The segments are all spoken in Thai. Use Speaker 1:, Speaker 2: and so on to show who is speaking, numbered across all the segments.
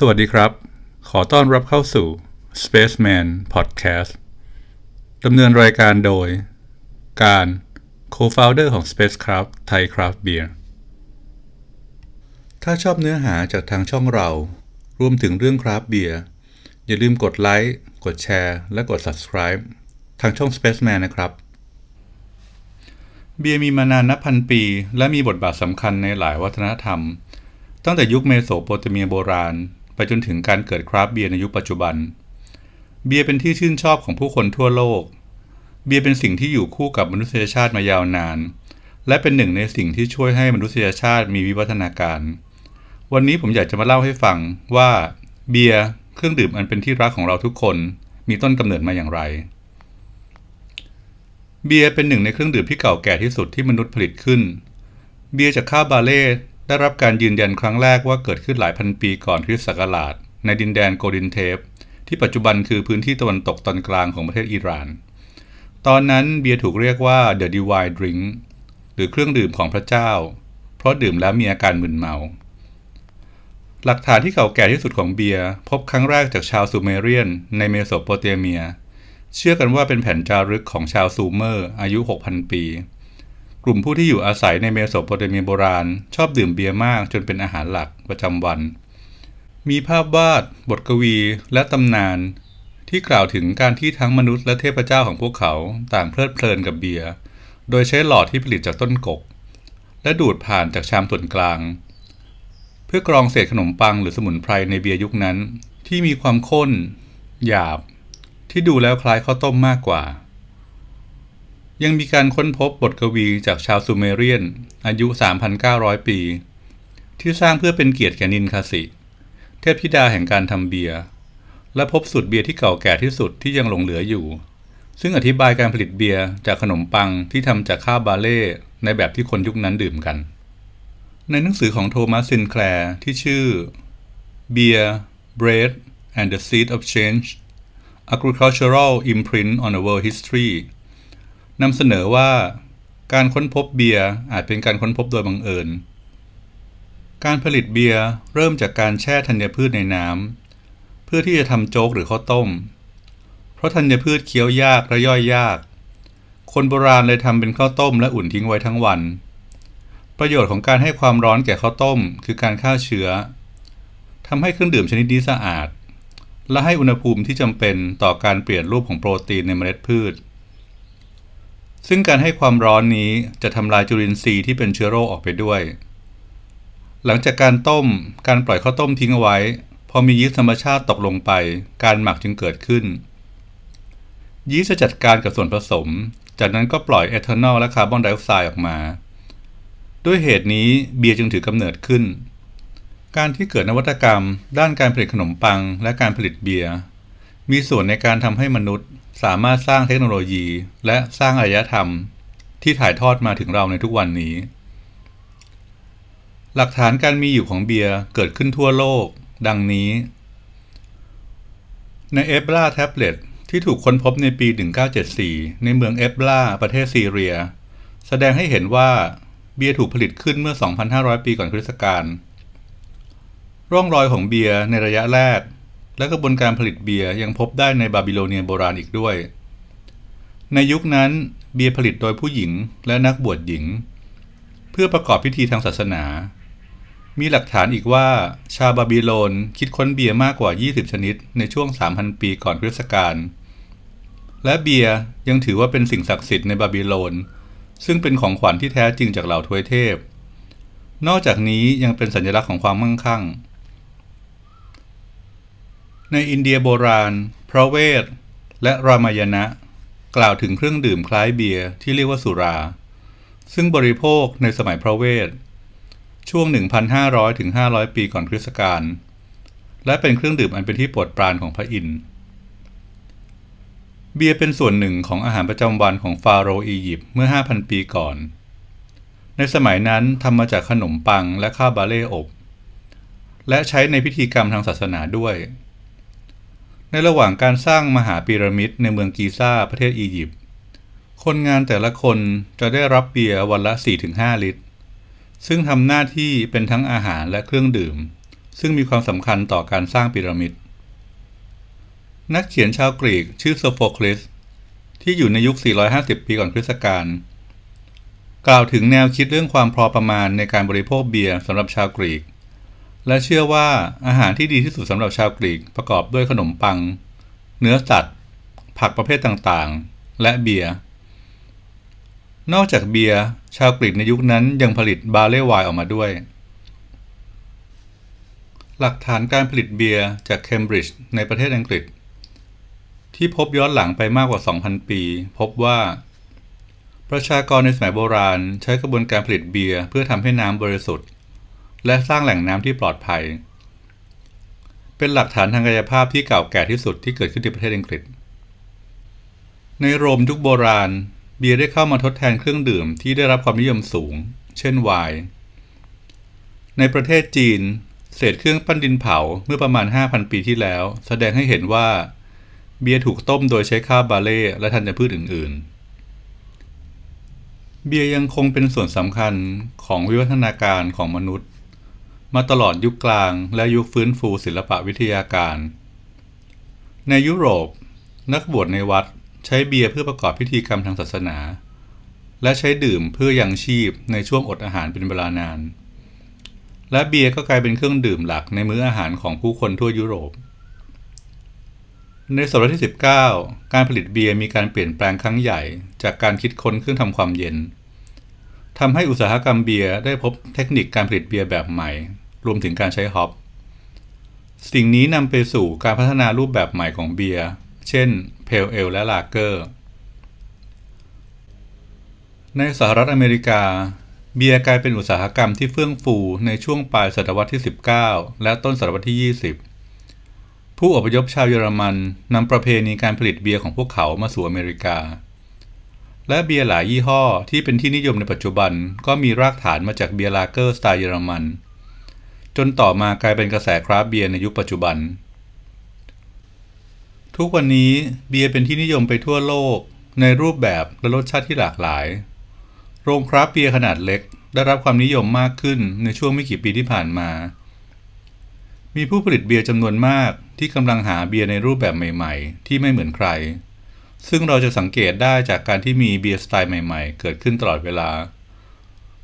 Speaker 1: สวัสดีครับ ขอต้อนรับเข้าสู่ Spaceman Podcast ดำเนินรายการโดย การ Co-founder ของ Spacecraft Thai Craft Beer ถ้าชอบเนื้อหาจากทางช่องเรา รวมถึงเรื่องคราฟเบียร์อย่าลืมกดไลค์ กดแชร์ และกด subscribe ทางช่อง Spaceman นะครับ เบียร์มีมานานนับพันปี และมีบทบาทสำคัญในหลายวัฒนธรรม ตั้งแต่ยุคเมโสโปเตเมียโบราณ ไปจนถึงการเกิดคราฟเบียร์ในยุคปัจจุบัน เบียร์เป็นที่ชื่นชอบของผู้คนทั่วโลก เบียร์เป็นสิ่งที่อยู่คู่กับมนุษยชาติมายาวนาน และเป็นหนึ่งในสิ่งที่ช่วยให้มนุษยชาติมีวิวัฒนาการ วันนี้ผมอยากจะมาเล่าให้ฟังว่า เบียร์เครื่องดื่มอันเป็นที่รักของเราทุกคนมีต้นกำเนิดมาอย่างไร เบียร์เป็นหนึ่งในเครื่องดื่มที่เก่าแก่ที่สุดที่มนุษย์ผลิตขึ้น เบียร์จากข้าวบาเล่ ได้รับการยืนยันครั้งแรกว่าเกิดขึ้นหลายพันปีก่อนคริสต์ศักราช ในดินแดนโกดินเทป ที่ปัจจุบันคือพื้นที่ตะวันตกตอนกลางของประเทศอิหร่าน ตอนนั้นเบียร์ถูกเรียกว่า The Divine Drink หรือเครื่องดื่มของพระเจ้า เพราะดื่มแล้วมีอาการมึนเมา หลักฐานที่เก่าแก่ที่สุดของเบียร์พบครั้งแรกจากชาวซูเมเรียน ในเมโสโปเตเมีย เชื่อกันว่าเป็นแผ่นจารึกของชาวซูเมอร์ อายุ 6,000 ปี กลุ่มผู้ที่อยู่อาศัยในเมโสโปเตเมียโบราณ ชอบดื่มเบียร์มากจนเป็นอาหารหลักประจำวัน มีภาพวาด บทกวีและตำนาน ที่กล่าวถึงการที่ทั้งมนุษย์และเทพเจ้าของพวกเขาต่างเพลิดเพลินกับเบียร์โดยใช้หลอดที่ผลิตจากต้นกก และดูดผ่านจากชามส่วนกลาง เพื่อกรองเศษขนมปังหรือสมุนไพรในเบียร์ยุคนั้น ที่มีความข้น หยาบ ที่ดูแล้วคล้ายข้าวต้มมากกว่า ยังมีการค้นพบบทกวีจากชาวซูเมเรียน อายุ 3,900 ปี ที่สร้างเพื่อเป็นเกียรติแก่นินคาสิ เทพธิดาแห่งการทำเบียร์ และพบสูตรเบียร์ที่เก่าแก่ที่สุดที่ยังหลงเหลืออยู่ ซึ่งอธิบายการผลิตเบียร์จากขนมปังที่ทำจากข้าวบาเล่ในแบบที่คนยุคนั้นดื่มกัน ในหนังสือของโทมัสซินแคลร์ที่ชื่อ Beer, Bread and the Seed of Change Agricultural Imprint on a World History นำเสนอว่าการค้นพบเบียร์อาจเป็นการค้นพบโดยบังเอิญ การผลิตเบียร์เริ่มจากการแช่ธัญพืชในน้ำเพื่อที่จะทำโจ๊กหรือข้าวต้ม เพราะธัญพืชเคี้ยวยากและย่อยยาก คนโบราณเลยทำเป็นข้าวต้มและอุ่นทิ้งไว้ทั้งวัน ประโยชน์ของการให้ความร้อนแก่ข้าวต้ม คือการฆ่าเชื้อทำให้เครื่องดื่มชนิดนี้สะอาด และให้อุณหภูมิที่จำเป็นต่อการเปลี่ยนรูปของโปรตีนในเมล็ดพืช ซึ่งการให้ความร้อนนี้จะทำลายจุลินทรีย์ที่เป็นเชื้อโรคออกไปด้วย หลังจากการต้ม การปล่อยข้าวต้มทิ้งเอาไว้ พอมียีสต์ธรรมชาติตกลงไป การหมักจึงเกิดขึ้น ยีสต์จะจัดการกับส่วนผสม จากนั้นก็ปล่อยเอทานอลและคาร์บอนไดออกไซด์ออกมา ด้วยเหตุนี้เบียร์จึงถือกำเนิดขึ้น การที่เกิดนวัตกรรม ด้านการผลิตขนมปัง และการผลิตเบียร์มีส่วนในการทำให้มนุษย์ สามารถสร้างเทคโนโลยี และสร้างอารยธรรม ที่ถ่ายทอดมาถึงเราในทุกวันนี้ หลักฐานการมีอยู่ของเบียร์เกิดขึ้นทั่วโลก ดังนี้ ในเอฟลาแท็บเล็ตที่ถูกค้นพบในปี 1974 ในเมืองเอฟลาประเทศซีเรีย แสดงให้เห็นว่าเบียร์ถูกผลิตขึ้นเมื่อ 2,500 ปีก่อนคริสตกาลร่องรอยของเบียร์ในระยะแรก และกระบวนการผลิตเบียร์ยังพบได้ในบาบิโลเนียโบราณอีกด้วย ในยุคนั้นเบียร์ผลิตโดยผู้หญิงและนักบวชหญิง เพื่อประกอบพิธีทางศาสนา มีหลักฐานอีกว่าชาวบาบิโลนคิดค้นเบียร์มากกว่า 20 ชนิดในช่วง 3,000 ปีก่อนคริสตกาลและเบียร์ยังถือว่าเป็นสิ่งศักดิ์สิทธิ์ในบาบิโลน ซึ่งเป็นของขวัญที่แท้จริงจากเหล่าทวยเทพ นอกจากนี้ยังเป็นสัญลักษณ์ของความมั่งคั่ง ในอินเดียโบราณ พระเวท และรามายณะ กล่าวถึงเครื่องดื่มคล้ายเบียร์ที่เรียกว่าสุรา ซึ่งบริโภคในสมัยพระเวท ช่วง 1,500ถึง500 ปีก่อนคริสตกาลและเป็นเครื่องดื่มอันเป็นที่โปรดปรานของพระอินทร์เบียร์เป็นส่วนหนึ่งของอาหารประจำวันของฟาโรห์อียิปต์เมื่อ 5,000 ปีก่อน ในสมัยนั้นทำมาจากขนมปังและข้าวบาเล่อบ และใช้ในพิธีกรรมทางศาสนาด้วย ในระหว่างการสร้างมหาพีระมิดในเมืองกีซ่าประเทศอียิปต์ คนงานแต่ละคนจะได้รับเบียร์วันละ 4-5 ลิตร ซึ่งทำหน้าที่เป็นทั้งอาหารและเครื่องดื่ม ซึ่งมีความสำคัญต่อการสร้างพีระมิด นักเขียนชาวกรีกชื่อโซโฟคลิสที่อยู่ในยุค 450 ปีก่อนคริสตกาลกล่าวถึงแนวคิดเรื่องความพอประมาณในการบริโภคเบียร์สำหรับชาวกรีก และเชื่อว่าอาหารที่ดีที่สุดสำหรับชาวกรีกประกอบด้วยขนมปัง เนื้อสัตว์ ผักประเภทต่างๆ และเบียร์ นอกจากเบียร์ชาวกรีกในยุคนั้นยังผลิตบาร์เลย์ไวน์ออกมาด้วย หลักฐานการผลิตเบียร์จากเคมบริดจ์ในประเทศอังกฤษ ที่พบย้อนหลังไปมากกว่า 2,000 ปี พบว่า ประชากรในสมัยโบราณใช้กระบวนการผลิตเบียร์เพื่อทำให้น้ำบริสุทธิ์ และสร้างแหล่งน้ำที่ปลอดภัย เป็นหลักฐานทางกายภาพที่เก่าแก่ที่สุดที่เกิดขึ้นในประเทศอังกฤษ ในโรมยุคโบราณ เบียร์ได้เข้ามาทดแทนเครื่องดื่มที่ได้รับความนิยมสูง เช่นไวน์ ในประเทศจีน เศษเครื่องปั้นดินเผาเมื่อประมาณ 5,000 ปีที่แล้ว แสดงให้เห็นว่า เบียร์ถูกต้มโดยใช้ข้าวบาเล่และธัญพืชอื่น ๆเบียร์ยังคงเป็นส่วนสำคัญของวิวัฒนาการของมนุษย์ มาตลอดยุคกลางและยุคฟื้นฟูศิลปะวิทยาการ ในยุโรป นักบวชในวัดใช้เบียร์เพื่อประกอบพิธีกรรมทางศาสนา และใช้ดื่มเพื่อยังชีพในช่วงอดอาหารเป็นเวลานาน และเบียร์ก็กลายเป็นเครื่องดื่มหลักในมื้ออาหารของผู้คนทั่วยุโรป ในศตวรรษที่ 19 การผลิตเบียร์มีการเปลี่ยนแปลงครั้งใหญ่จากการคิดค้นเครื่องทำความเย็นทำให้อุตสาหกรรมเบียร์ได้พบเทคนิคการผลิตเบียร์แบบใหม่ รวมถึงการใช้ฮอปสิ่งนี้นำไปสู่การพัฒนารูปแบบใหม่ของเบียร์ เช่นเพลเอลและลาเกอร์ ในสหรัฐอเมริกา เบียร์กลายเป็นอุตสาหกรรมที่เฟื่องฟูในช่วงปลายศตวรรษที่ 19 และต้นศตวรรษที่ 20 ผู้อพยพชาวเยอรมันนำประเพณีการผลิตเบียร์ของพวกเขามาสู่อเมริกา และเบียร์หลายยี่ห้อที่เป็นที่นิยมในปัจจุบันก็มีรากฐานมาจากเบียร์ลาเกอร์สไตล์เยอรมัน จนต่อมากลายเป็นกระแสคราฟเบียร์ในยุคปัจจุบัน ทุกวันนี้เบียร์เป็นที่นิยมไปทั่วโลก ในรูปแบบและรสชาติที่หลากหลาย โรงคราฟเบียร์ขนาดเล็ก ได้รับความนิยมมากขึ้นในช่วงไม่กี่ปีที่ผ่านมา มีผู้ผลิตเบียร์จำนวนมากที่กำลังหาเบียร์ในรูปแบบใหม่ ๆ ที่ไม่เหมือนใคร ซึ่งเราจะสังเกตได้จากการที่มีเบียร์สไตล์ใหม่ ๆ เกิดขึ้นตลอดเวลา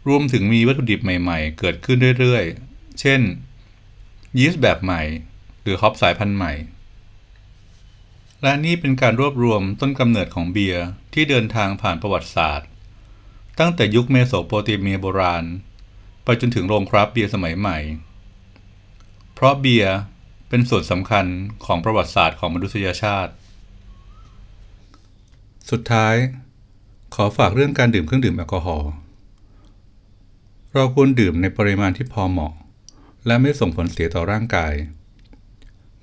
Speaker 1: รวมถึงมีวัตถุดิบใหม่ ๆ เกิดขึ้นเรื่อยๆ เช่น ยีสต์แบบใหม่ หรือฮอปสายพันธุ์ใหม่ และนี่เป็นการรวบรวมต้นกำเนิดของเบียร์ที่เดินทางผ่านประวัติศาสตร์ ตั้งแต่ยุคเมโสโปเตเมียโบราณ ไปจนถึงโรงคราฟเบียร์สมัยใหม่ เพราะเบียร์เป็นส่วนสำคัญของประวัติศาสตร์ของมนุษยชาติ สุดท้าย ขอฝากเรื่องการดื่มเครื่องดื่มแอลกอฮอล์เราควรดื่มในปริมาณที่พอเหมาะ และไม่ส่งผลเสียต่อร่างกาย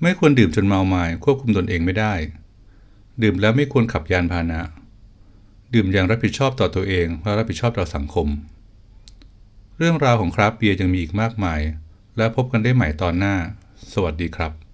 Speaker 1: ไม่ควรดื่มจนเมาไมา้ควบคุมตนเองไม่ได้ ดื่มแล้วไม่ควรขับยานพาหนะ ดื่มอย่างรับผิดชอบต่อตัวเองและรับผิดชอบต่อสังคม เรื่องราวของคราฟเบียร์ยังมีอีกมากมาย และพบกันได้ใหม่ตอนหน้า สวัสดีครับ